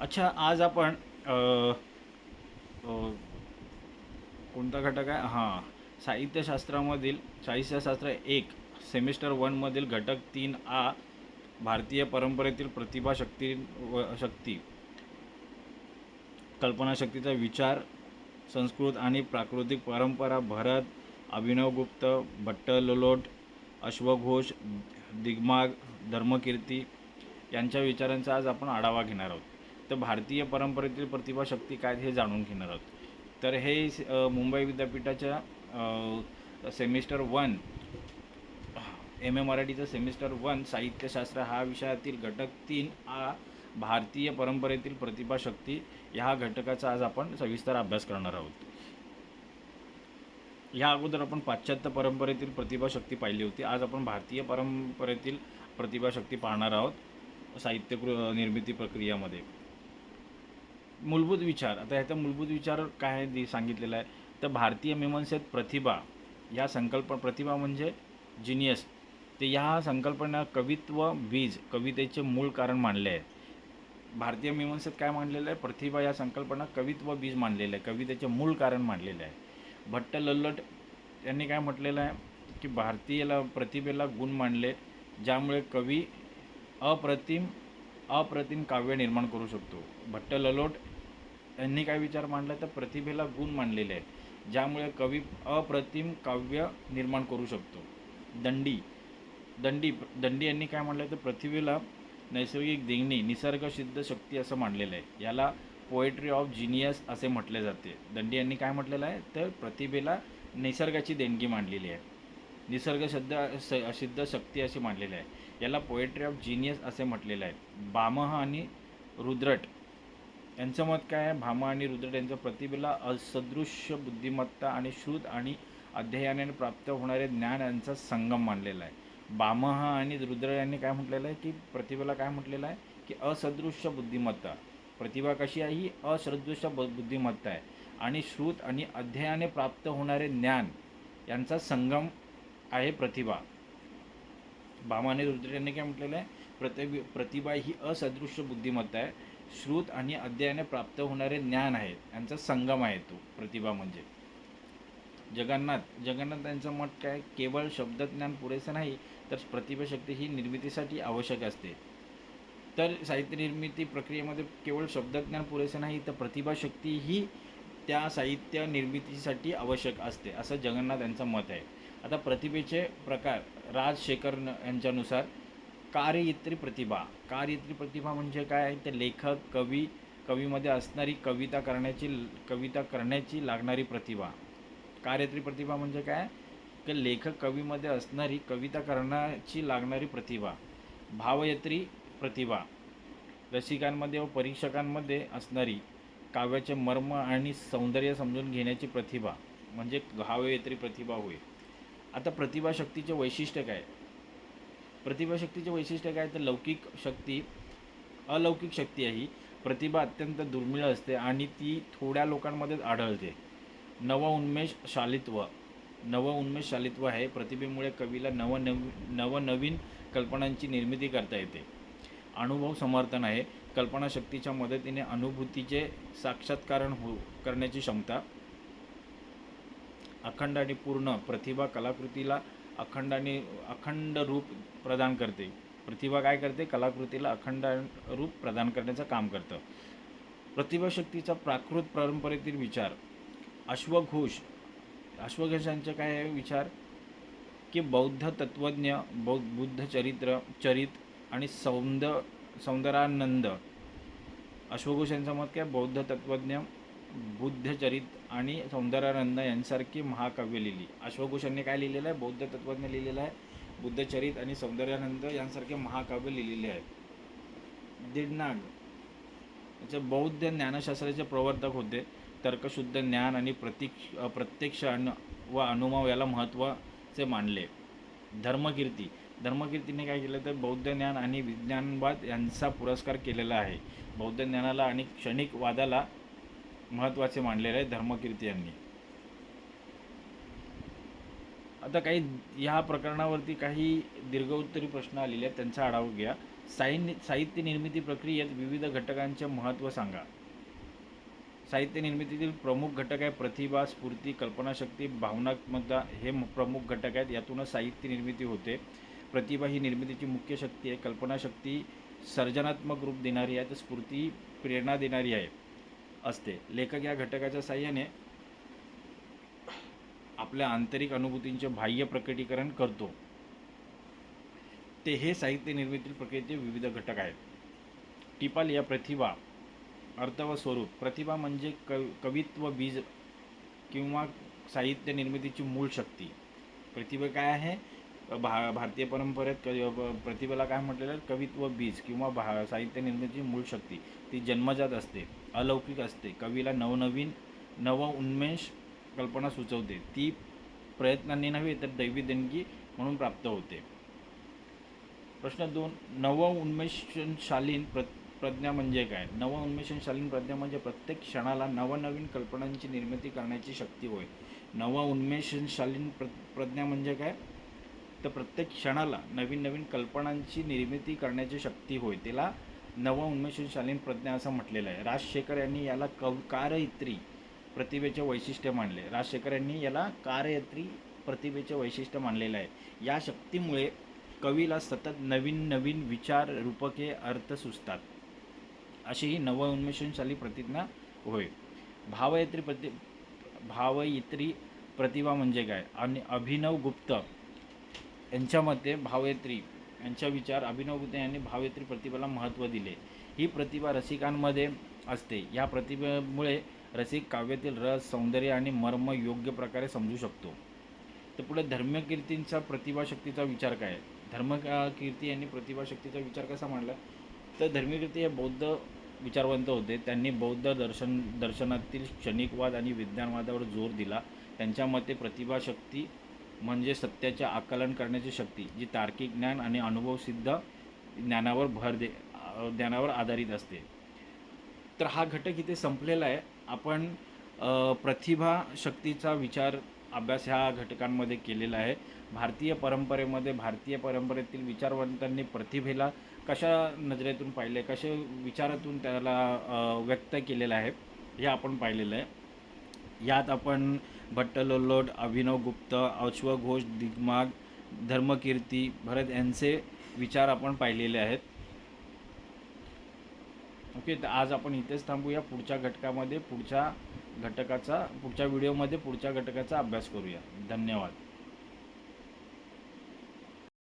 अच्छा आज आपण कोणता घटक आहे? हां. साहित्यशास्त्रामधील साहित्यशास्त्र एक सेमिस्टर वनमधील घटक तीन आ भारतीय परंपरेतील प्रतिभा शक्ती व शक्ती. कल्पनाशक्तीचा विचार संस्कृत आणि प्राकृतिक परंपरा भरत अभिनवगुप्त भट्टलोलोट अश्वघोष दिग्माग धर्मकीर्ती यांच्या विचारांचा आज आपण आढावा घेणार आहोत. तर भारतीय परंपरेतील प्रतिभाशक्ती काय हे जाणून घेणार आहोत. तर हे मुंबई विद्यापीठाच्या सेमिस्टर वन एम ए मराठीचं सेमिस्टर वन साहित्यशास्त्र हा विषयातील घटक तीन आ भारतीय परंपरेतील प्रतिभाशक्ती ह्या घटकाचा आज आपण सविस्तर अभ्यास करणार आहोत. या अगोदर आपण पाश्चात्य परंपरेतील प्रतिभाशक्ती पाहिली होती. आज आपण भारतीय परंपरेतील प्रतिभाशक्ती पाहणार आहोत साहित्य कृ- निर्मिती प्रक्रियामध्ये. मूलभूत विचार. आता ह्याचा मूलभूत विचार काय दि सांगितलेला आहे. तर भारतीय मीमांसेत प्रतिभा. या संकल्प प्रतिभा म्हणजे जिनियस ते ह्या संकल्पना कवित्व बीज कवितेचे मूळ कारण मानले आहे भारतीय मीमांसेत काय मानलेलं आहे? प्रतिभा या संकल्पना कवित्व बीज मानलेलं आहे. कवितेचे मूळ कारण मानलेलं आहे. भट्ट लल्लट यांनी काय म्हटलेलं आहे? की भारतीयला प्रतिभेला गुण मानले ज्यामुळे कवी अप्रतिम अप्रतिम काव्य निर्माण करू शकतो. भट्ट ललोट यांनी काय विचार मांडला तर प्रतिभेला गुण मानलेले आहे ज्यामुळे कवी अप्रतिम काव्य निर्माण करू शकतो. दंडी दंडी दंडी यांनी काय म्हणलं तर प्रतिभेला नैसर्गिक देणगी निसर्गसिद्ध शक्ती असं मांडलेलं आहे. याला पोएट्री ऑफ जिनियस असे म्हटले जाते. दंडी यांनी काय म्हटलेलं आहे तर प्रतिभेला निसर्गाची देणगी मांडलेली आहे. निसर्ग सिद्ध सिद्ध शक्ती अशी मांडलेली आहे. याला पोएट्री ऑफ जिनियस असे म्हटलेलं आहे. भामह आणि रुद्रट यांचं मत काय आहे? भामा आणि रुद्रट यांच्या प्रतिभेला असदृश्य बुद्धिमत्ता आणि श्रुत आणि अध्ययनाने प्राप्त होणारे ज्ञान यांचा संगम मानलेला आहे. बामह आणि रुद्र यांनी काय म्हटलेलं आहे? की प्रतिभेला काय म्हटलेलं आहे? की असदृश्य बुद्धिमत्ता. प्रतिभा कशी आहे? ही असदृश्य बुद्धिमत्ता आहे. आणि श्रुत आणि अध्ययाने प्राप्त होणारे ज्ञान यांचा संगम आहे प्रतिभा. बामाने रुद्र यांनी काय म्हटलेलं आहे? प्रति प्रतिभा ही असदृश्य बुद्धिमत्ता आहे. श्रुत आणि अध्ययाने प्राप्त होणारे ज्ञान आहे. यांचा संगम आहे तो प्रतिभा म्हणजे. जगन्नाथ जगन्नाथ यांचं मत काय? केवळ शब्दज्ञान पुरेसे नाही तर प्रतिभाशक्ती ही निर्मितीसाठी आवश्यक असते. तर साहित्य निर्मिती प्रक्रियेमध्ये केवळ शब्दज्ञान पुरेसे नाही तर प्रतिभाशक्ती ही त्या साहित्य निर्मितीसाठी आवश्यक असते असं जगन्नाथ यांचं मत आहे. आता प्रतिभेचे प्रकार राजशेखर न- यांच्यानुसार कार्ययत्री प्रतिभा. कार्ययत्री प्रतिभा म्हणजे काय आहे? लेखक कवी कवीमध्ये असणारी कविता करण्याची कविता करण्याची लागणारी प्रतिभा. कार्यत्री प्रतिभा म्हणजे काय? की लेखक कवीमध्ये असणारी कविता करण्याची लागणारी प्रतिभा. भावयत्री प्रतिभा. रसिकांमध्ये व परीक्षकांमध्ये असणारी काव्याचे मर्म आणि सौंदर्य समजून घेण्याची प्रतिभा. म्हणजे भावयत्री प्रतिभा होय. आता प्रतिभाशक्तीचे वैशिष्ट्य काय? प्रतिभाशक्तीचे वैशिष्ट्य काय? तर लौकिक शक्ती अलौकिक शक्ती आहे ही. प्रतिभा अत्यंत दुर्मिळ असते आणि ती थोड्या लोकांमध्येच आढळते. नवउन्मेष शालित्व. नवउन्मेष शालित्व आहे. प्रतिभेमुळे कवीला नवनव नवनवीन कल्पनांची निर्मिती करता येते. अनुभव समर्थन आहे. कल्पनाशक्तीच्या मदतीने अनुभूतीचे साक्षात्कारण हो करण्याची क्षमता अखंड आणि पूर्ण प्रतिभा कलाकृतीला अखंड आणि अखंड रूप प्रदान करते. प्रतिभा काय करते? कलाकृतीला अखंड रूप प्रदान करण्याचं काम करतं. प्रतिभाशक्तीचा प्राकृत परंपरेतील विचार. अश्वघोष अश्वघोषांचे काय आहे विचार? की बौद्ध तत्त्वज्ञ बौद्ध बुद्ध चरित्र चरित आणि सौंद सौंदरानंद. अश्वघोष यांचं मत काय? बौद्ध तत्त्वज्ञ बुद्धचरित आणि सौंदर्यानंद यांसारखी महाकाव्य लिहिली. अश्वघोष काय लिहिलेलं आहे? बौद्ध तत्त्वज्ञ लिहिलेलं आहे. बुद्धचरित आणि सौंदर्यानंद यांसारखे महाकाव्य लिहिलेले आहेत. दीडनाग. याचे बौद्ध ज्ञानशास्त्राचे प्रवर्तक होते. तर्कशुद्ध ज्ञान आणि प्रतीक्ष प्रत्यक्ष अनु व अनुभव याला महत्त्वाचे मानले. धर्मकीर्ती. धर्मकीर्तीने काय केलं तर बौद्ध ज्ञान आणि विज्ञानवाद यांचा पुरस्कार केलेला आहे. बौद्ध ज्ञानाला आणि क्षणिक वादाला महत्त्वाचे मानलेले आहे धर्मकीर्ती यांनी. आता काही ह्या प्रकरणावरती काही दीर्घोत्तरी प्रश्न आलेले आहेत त्यांचा आढावा घ्या. साहिन साहित्य निर्मिती प्रक्रियेत विविध घटकांचे महत्त्व सांगा. साहित्य निर्मितीतील प्रमुख घटक आहे प्रतिभा स्फूर्ती कल्पनाशक्ती भावनात्मकता हे प्रमुख घटक आहेत. यातूनच साहित्य निर्मिती होते. प्रतिभा ही निर्मितीची मुख्य शक्ती आहे. कल्पनाशक्ती सर्जनात्मक रूप देणारी आहे. तर स्फूर्ती प्रेरणा देणारी आहे. असते. लेखक या घटकाच्या साह्याने आपल्या आंतरिक अनुभूतींचे बाह्य प्रकटीकरण करतो. ते हे साहित्य निर्मिती प्रक्रियेचे विविध घटक आहेत. टिपाल या प्रतिभा अर्थ व स्वरूप. प्रतिभा म्हणजे कव कवित्व बीज किंवा साहित्य निर्मितीची मूळ शक्ती. प्रतिभा काय आहे? भा भारतीय परंपरेत क प्रतिभेला काय म्हटलेलं आहे? कवित्व बीज किंवा भा साहित्य निर्मितीची मूळ शक्ती. ती जन्मजात असते अलौकिक असते. कवीला नवनवीन नव उन्मेष कल्पना सुचवते. ती प्रयत्नांनी नव्हे तर दैवी देणगी म्हणून प्राप्त होते. प्रश्न दोन नव उन्मेषशालीन प्र प्रज्ञा म्हणजे काय? नव उन्मेषशालीन प्रज्ञा म्हणजे प्रत्येक क्षणाला नवनवीन कल्पनांची निर्मिती करण्याची शक्ती होय. नव उन्मेषशालीन प्र प्रज्ञा म्हणजे काय? तर प्रत्येक क्षणाला नवीन नवीन कल्पनांची निर्मिती करण्याची शक्ती होय. तिला नव उन्मेषशालीन प्रज्ञा असं म्हटलेलं आहे. राजशेखर यांनी याला कव कारयत्री प्रतिभेचे वैशिष्ट्य मानले. राजशेखर यांनी याला कारयत्री प्रतिभेचे वैशिष्ट्य मानलेलं आहे. या शक्तीमुळे कवीला सतत नवीन नवीन विचार रूपके अर्थ सुचतात. अशी ही नवउन्मेषणशाली प्रतिज्ञा होय. भावयत्री प्रति भावयित्री प्रतिभा म्हणजे काय? आणि अभिनव गुप्त यांच्या मते भावयत्री यांच्या विचार अभिनव यांनी भावयत्री प्रतिभेला महत्त्व दिले. ही प्रतिभा रसिकांमध्ये असते. या प्रतिभेमुळे रसिक काव्यातील रस सौंदर्य आणि मर्म योग्य प्रकारे समजू शकतो. तर पुढे धर्मकीर्तींचा प्रतिभाशक्तीचा विचार काय? आहे? धर्म कीर्ती यांनी प्रतिभाशक्तीचा विचार कसा मांडला? तर धर्मकीर्ती हे बौद्ध विचारवंत होते. त्यांनी बौद्ध दर्शन दर्शनातील क्षणिकवाद आणि विज्ञानवादावर जोर दिला. त्यांच्या मते प्रतिभाशक्ती म्हणजे सत्याचे आकलन करण्याची शक्ती जी तार्किक ज्ञान आणि अनुभवसिद्ध ज्ञानावर भर दे ज्ञानावर आधारित असते. तर हा घटक इथे संपलेला आहे. आपण प्रतिभा शक्तीचा विचार अभ्यास ह्या घटकांमध्ये केलेला आहे. भारतीय परंपरेमध्ये भारतीय परंपरेतील विचारवंतांनी प्रतिभेला कशा नजरेतून पाहिले कसे विचारातून त्याला व्यक्त केलेलं आहे हे आपण पाहिलेलं आहे. यात आपण भट्ट लोलोट अभिनव गुप्त अश्व घोष दिग्माग धर्मकीर्ती भरत यांचे विचार आपण पाहिलेले आहेत. ओके तर आज आपण इथेच थांबूया. पुढच्या घटकामध्ये पुढच्या घटकाचा पुढच्या व्हिडिओमध्ये पुढच्या घटकाचा अभ्यास करूया. धन्यवाद.